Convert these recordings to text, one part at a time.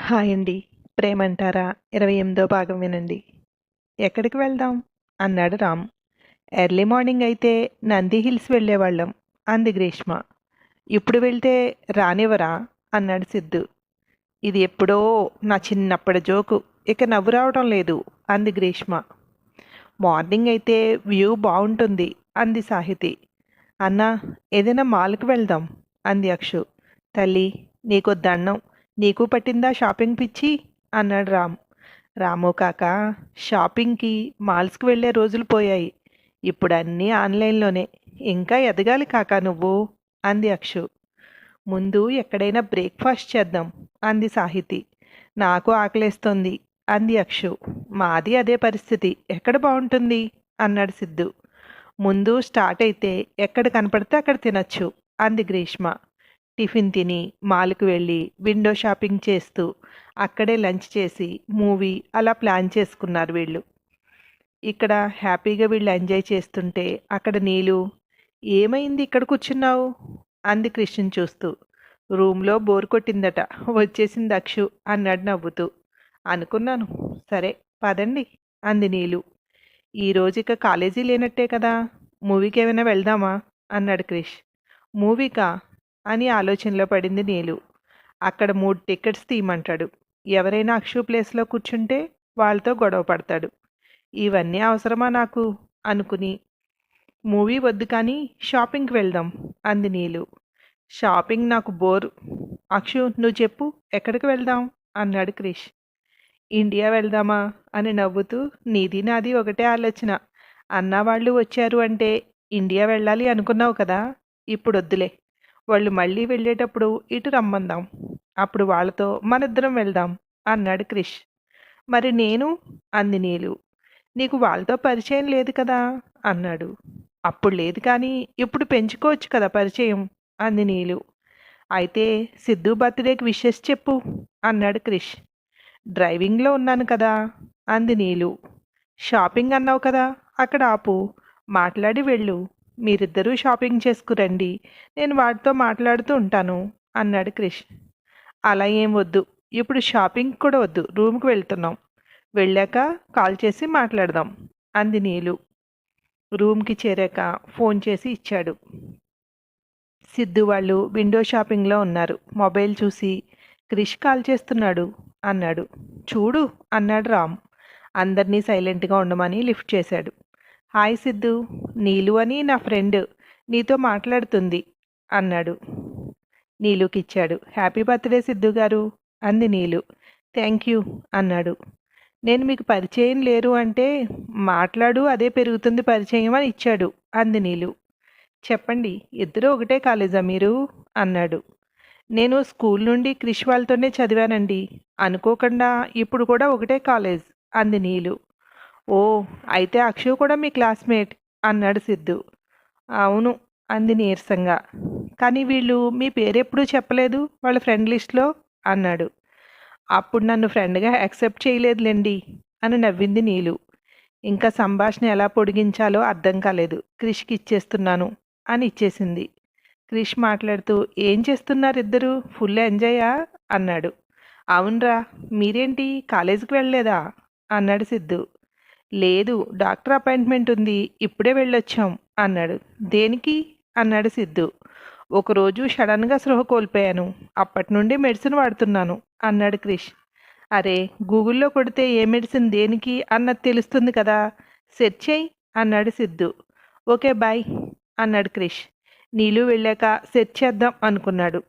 Hi అండి. ప్రేమంటారా? ఇరవై ఎనిమిదో భాగం వినండి. ఎక్కడికి వెళ్దాం? అన్నాడు రామ్. ఎర్లీ మార్నింగ్ అయితే నంది హిల్స్ వెళ్ళేవాళ్ళం. అంది గ్రీష్మ. ఇప్పుడు వెళ్తే రానివ్వరా? అన్నాడు సిద్ధు. ఇది ఎప్పుడో నా చిన్నప్పటి జోకు. ఇక నవ్వు రావడం లేదు. అంది గ్రీష్మ. మార్నింగ్ అయితే వ్యూ బాగుంటుంది. అంది సాహితి. అన్నా ఏదైనా మాల్కి వెళ్దాం. అంది అక్షు. తల్లి నీకు దండం నీకు పట్టిందా షాపింగ్ పిచ్చి? అన్నాడు రామ్. రాము కాక షాపింగ్కి మాల్స్కి వెళ్ళే రోజులు పోయాయి. ఇప్పుడు అన్నీ ఆన్లైన్లోనే. ఇంకా ఎదగాలి కాక నువ్వు? అంది అక్షు. ముందు ఎక్కడైనా బ్రేక్ఫాస్ట్ చేద్దాం అంది సాహితి. నాకు ఆకలేస్తోంది అంది అక్షు. మాది అదే పరిస్థితి. ఎక్కడ బాగుంటుంది? అన్నాడు సిద్ధు. ముందు స్టార్ట్ అయితే ఎక్కడ కనపడితే అక్కడ తినచ్చు అంది గ్రీష్మ. టిఫిన్ తిని మాల్కి వెళ్ళి విండో షాపింగ్ చేస్తూ అక్కడే లంచ్ చేసి మూవీ అలా ప్లాన్ చేసుకున్నారు వీళ్ళు. ఇక్కడ హ్యాపీగా వీళ్ళు ఎంజాయ్ చేస్తుంటే అక్కడ నీళ్ళు ఏమైంది ఇక్కడ కూర్చున్నావు? అంది కృష్ణన్ చూస్తూ. రూమ్లో బోర్ కొట్టిందట వచ్చేసింది అక్షు అన్నాడు నవ్వుతూ. అనుకున్నాను సరే పదండి అంది నీలు. ఈరోజు ఇక కాలేజీ లేనట్టే కదా మూవీకి ఏమైనా వెళ్దామా? అన్నాడు క్రిష్. మూవీకా? అని ఆలోచనలో పడింది నీలు. అక్కడ మూడు టికెట్స్ తీయమంటాడు. ఎవరైనా అక్షు ప్లేస్లో కూర్చుంటే వాళ్ళతో గొడవ పడతాడు. ఇవన్నీ అవసరమా నాకు? అనుకుని. మూవీ వద్దు కానీ షాపింగ్కి వెళ్దాం అంది నీలు. షాపింగ్ నాకు బోర్. అక్షు నువ్వు చెప్పు ఎక్కడికి వెళ్దాం? అన్నాడు క్రిష్. ఇండియా వెళ్దామా? అని నవ్వుతూ నీది నాది ఒకటే ఆలోచన. అన్న వాళ్ళు వచ్చారు అంటే ఇండియా వెళ్ళాలి అనుకున్నావు కదా? ఇప్పుడు వద్దులే. వాళ్ళు మళ్ళీ వెళ్ళేటప్పుడు ఇటు రమ్మందాం అప్పుడు వాళ్ళతో మనిద్దరం వెళ్దాం అన్నాడు క్రిష్. మరి నేను? అంది నీలు. నీకు వాళ్ళతో పరిచయం లేదు కదా? అన్నాడు. అప్పుడు లేదు కానీ ఇప్పుడు పెంచుకోవచ్చు కదా పరిచయం? అంది నీలు. అయితే సిద్ధు బర్త్డేకి విషెస్ చెప్పు అన్నాడు క్రిష్. డ్రైవింగ్లో ఉన్నాను కదా? అంది నీలు. షాపింగ్ అన్నావు కదా? అక్కడ ఆపు. మాట్లాడి వెళ్ళు. మీరిద్దరూ షాపింగ్ చేసుకురండి. నేను వాటితో మాట్లాడుతూ ఉంటాను అన్నాడు క్రిష్. అలా ఏం వద్దు. ఇప్పుడు షాపింగ్ కూడా వద్దు. రూమ్కి వెళ్తున్నాం. వెళ్ళాక కాల్ చేసి మాట్లాడదాం అంది నీలు. రూమ్కి చేరాక ఫోన్ చేసి ఇచ్చాడు. సిద్ధు వాళ్ళు విండో షాపింగ్లో ఉన్నారు. మొబైల్ చూసి క్రిష్ కాల్ చేస్తున్నాడు అన్నాడు. చూడు అన్నాడు రామ్. అందరినీ సైలెంట్గా ఉండమని లిఫ్ట్ చేశాడు. హాయ్ సిద్ధు నీలు అని నా ఫ్రెండ్ నీతో మాట్లాడుతుంది అన్నాడు. నీలుకిచ్చాడు. హ్యాపీ బర్త్డే సిద్ధు గారు అంది నీలు. థ్యాంక్ యూ అన్నాడు. నేను మీకు పరిచయం లేరు అంటే మాట్లాడు అదే పెరుగుతుంది పరిచయం అని ఇచ్చాడు అంది నీలు. చెప్పండి ఇద్దరు ఒకటే కాలేజా మీరు? అన్నాడు. నేను స్కూల్ నుండి క్రిష్ వాళ్ళతోనే చదివానండి. అనుకోకుండా ఇప్పుడు కూడా ఒకటే కాలేజ్ అంది నీలు. ఓ అయితే అక్షయ్ కూడా మీ క్లాస్మేట్ అన్నాడు సిద్ధు. అవును అంది నీరసంగా. కానీ వీళ్ళు మీ పేరెప్పుడూ చెప్పలేదు వాళ్ళ ఫ్రెండ్ లిస్ట్లో? అన్నాడు. అప్పుడు నన్ను ఫ్రెండ్గా యాక్సెప్ట్ చేయలేదులేండి అని నవ్వింది నీలు. ఇంకా సంభాషణ ఎలా పొడిగించాలో అర్థం కాలేదు. క్రిష్కి ఇచ్చేస్తున్నాను అని ఇచ్చేసింది. క్రిష్ మాట్లాడుతూ ఏం చేస్తున్నారు ఇద్దరు ఫుల్ ఎంజాయా? అన్నాడు. అవునరా మీరేంటి? కాలేజీకి వెళ్ళలేదా? అన్నాడు సిద్ధు. లేదు డాక్టర్ అపాయింట్మెంట్ ఉంది ఇప్పుడే వెళ్ళొచ్చాం అన్నాడు. దేనికి? అన్నాడు సిద్ధు. ఒకరోజు సడన్గా స్పృహ కోల్పోయాను. అప్పటి నుండి మెడిసిన్ వాడుతున్నాను అన్నాడు క్రిష్. అరే గూగుల్లో కొడితే ఏ మెడిసిన్ దేనికి అన్నది తెలుస్తుంది కదా సెర్చ్ చేయి అన్నాడు సిద్ధు. ఓకే బాయ్ అన్నాడు క్రిష్. నీలు వెళ్ళాక సెర్చ్ చేద్దాం అనుకున్నాడు.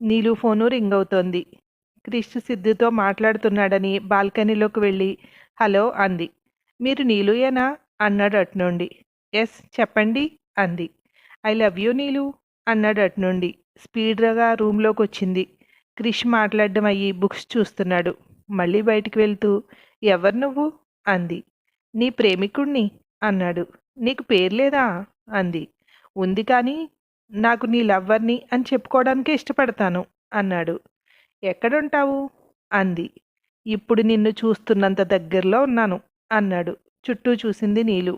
నీలు ఫోను రింగ్ అవుతోంది. క్రిష్ సిద్ధుతో మాట్లాడుతున్నాడని బాల్కనీలోకి వెళ్ళి హలో అంది. మీరు నీలుయేనా అన్నాడు అటు నుండి ఎస్ చెప్పండి అంది. ఐ లవ్ యూ నీలు అన్నాడు అటు నుండి స్పీడ్గా రూమ్లోకి వచ్చింది క్రిష్ మాట్లాడడం అయ్యి బుక్స్ చూస్తున్నాడు. మళ్ళీ బయటికి వెళ్తూ ఎవరు నువ్వు? అంది. నీ ప్రేమికుణ్ణి అన్నాడు. నీకు పేరు లేదా? అంది. ఉంది కానీ నాకు నీ లవ్వర్ని అని చెప్పుకోవడానికే ఇష్టపడతాను అన్నాడు. ఎక్కడుంటావు? అంది. ఇప్పుడు నిన్ను చూస్తున్నంత దగ్గరలో ఉన్నాను. అన్నాడు. చుట్టూ చూసింది నీలు.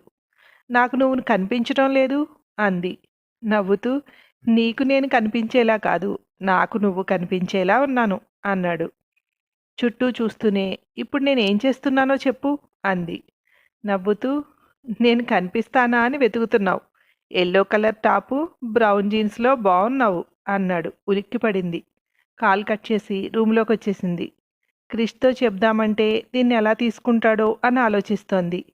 నాకు నువ్వు కనిపించడం లేదు? అంది. నవ్వుతూ నీకు నేను కనిపించేలా కాదు నాకు నువ్వు కనిపించేలా ఉన్నాను అన్నాడు. చుట్టూ చూస్తూనే ఇప్పుడు నేను ఏం చేస్తున్నానో చెప్పు అంది. నవ్వుతూ నేను కనిపిస్తానా అని వెతుకుతున్నావు. ఎల్లో కలర్ టాపు బ్రౌన్ జీన్స్లో బాగున్నావు అన్నాడు. ఉలిక్కిపడింది. కాల్ కట్ చేసి రూమ్లోకి వచ్చేసింది క్రిష్తో చెప్దామంటే దీన్ని ఎలా తీసుకుంటాడో అని ఆలోచిస్తోంది.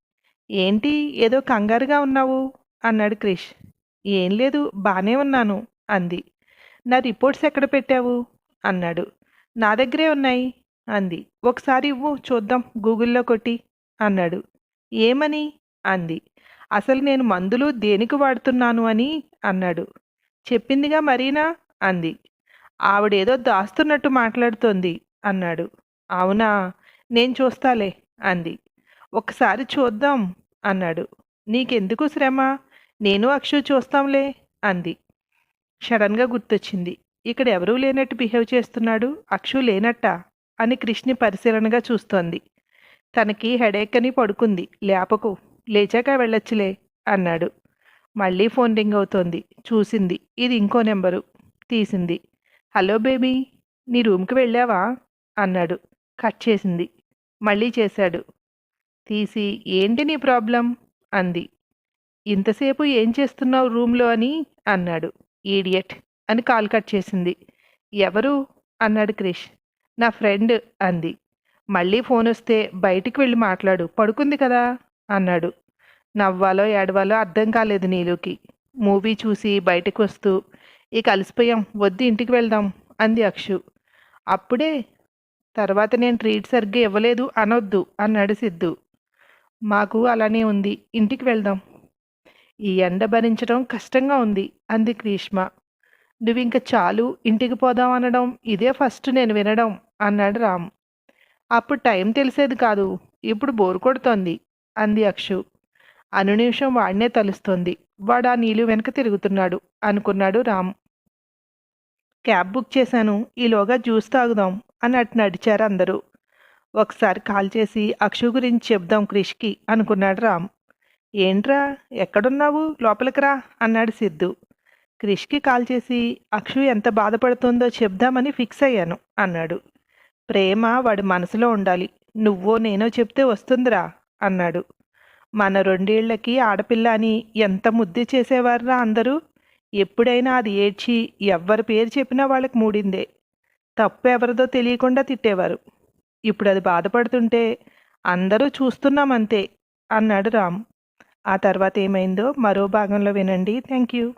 ఏంటి? ఏదో కంగారుగా ఉన్నావు? అన్నాడు క్రిష్. ఏం లేదు బాగానే ఉన్నాను అంది. నా రిపోర్ట్స్ ఎక్కడ పెట్టావు? అన్నాడు. నా దగ్గరే ఉన్నాయి అంది. ఒకసారి ఇవ్వు చూద్దాం గూగుల్లో కొట్టి అన్నాడు. ఏమని? అంది. అసలు నేను మందులు దేనికి వాడుతున్నాను అని అన్నాడు. చెప్పిందిగా మరీనా? అంది. ఆవిడేదో దాస్తున్నట్టు మాట్లాడుతోంది అన్నాడు. అవునా? నేను చూస్తాలే అంది. ఒకసారి చూద్దాం అన్నాడు. నీకెందుకు శ్రమ? నేను అక్షు చూస్తాంలే అంది. సడన్గా గుర్తొచ్చింది. ఇక్కడ ఎవరూ లేనట్టు బిహేవ్ చేస్తున్నాడు? అక్షు లేనట్టా? అని కృష్ణి పరిశీలనగా చూస్తోంది. తనకి హెడేక్ అని పడుకుంది. లేపకు. లేచాక వెళ్ళొచ్చులే అన్నాడు. మళ్ళీ ఫోన్ రింగ్ అవుతోంది. చూసింది. ఇది ఇంకో నెంబరు. తీసింది. హలో బేబీ నీ రూమ్కి వెళ్ళావా? అన్నాడు. కట్ చేసింది. మళ్ళీ చేశాడు. తీసి ఏంటి నీ ప్రాబ్లం? అంది. ఇంతసేపు ఏం చేస్తున్నావు రూమ్లో అని? అన్నాడు. ఈడియట్ అని కాల్ కట్ చేసింది. ఎవరు? అన్నాడు క్రిష్. నా ఫ్రెండ్ అంది. మళ్ళీ ఫోన్ వస్తే బయటికి వెళ్ళి మాట్లాడు. పడుకుంది కదా? అన్నాడు. నవ్వాలో ఏడవాలో అర్థం కాలేదు నీలోకి. మూవీ చూసి బయటకు వస్తూ ఇక అలసిపోయాం. వద్దు ఇంటికి వెళ్దాం అంది అక్షు. అప్పుడే తర్వాత నేను ట్రీట్ సరిగ్గా ఇవ్వలేదు అనొద్దు అన్నాడు సిద్ధు మాకు అలానే ఉంది. ఇంటికి వెళ్దాం. ఈ ఎండ భరించడం కష్టంగా ఉంది అంది గ్రీష్మ నువ్వు ఇంక చాలు ఇంటికి పోదాం అనడం ఇదే ఫస్ట్ నేను వినడం అన్నాడు రామ్. అప్పుడు టైం తెలిసేది కాదు ఇప్పుడు బోరు కొడుతోంది అంది అక్షు. అనునిమిషం వాడినే తలుస్తోంది. వాడు ఆ నీళ్ళు వెనక తిరుగుతున్నాడు అనుకున్నాడు రామ్. క్యాబ్ బుక్ చేశాను ఈలోగా జ్యూస్ తాగుదాం అని అటు నడిచారు అందరూ. ఒకసారి కాల్ చేసి అక్షు గురించి చెప్దాం క్రిష్కి అనుకున్నాడు రామ్. ఏంట్రా ఎక్కడున్నావు? లోపలికి రా అన్నాడు సిద్ధు. క్రిష్కి కాల్ చేసి అక్షు ఎంత బాధపడుతుందో చెప్దామని ఫిక్స్ అయ్యాను అన్నాడు. ప్రేమ వాడి మనసులో ఉండాలి. నువ్వో నేనో చెప్తే వస్తుందిరా అన్నాడు. మన రెండేళ్ళకి ఆడపిల్ల అని ఎంత ముద్దు చేసేవారురా అందరూ? ఎప్పుడైనా అది ఏడ్చి ఎవ్వరి పేరు చెప్పినా వాళ్ళకి మూడిందే. తప్పు ఎవరిదో తెలియకుండా తిట్టేవారు. ఇప్పుడు అది బాధపడుతుంటే అందరూ చూస్తున్నామంతే అన్నాడు రామ్. ఆ తర్వాత ఏమైందో మరో భాగంలో వినండి. Thank you